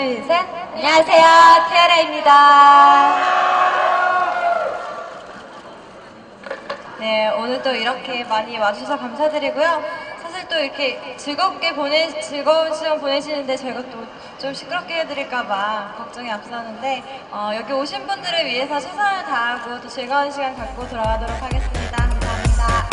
셋. 안녕하세요. 티아라입니다. 네, 오늘 또 이렇게 많이 와주셔서 감사드리고요. 사실 또 이렇게 즐겁게 보내, 즐거운 시간 보내시는데 저희가 또 좀 시끄럽게 해드릴까봐 걱정이 앞서는데, 어, 여기 오신 분들을 위해서 최선을 다하고 또 즐거운 시간 갖고 돌아가도록 하겠습니다. 감사합니다.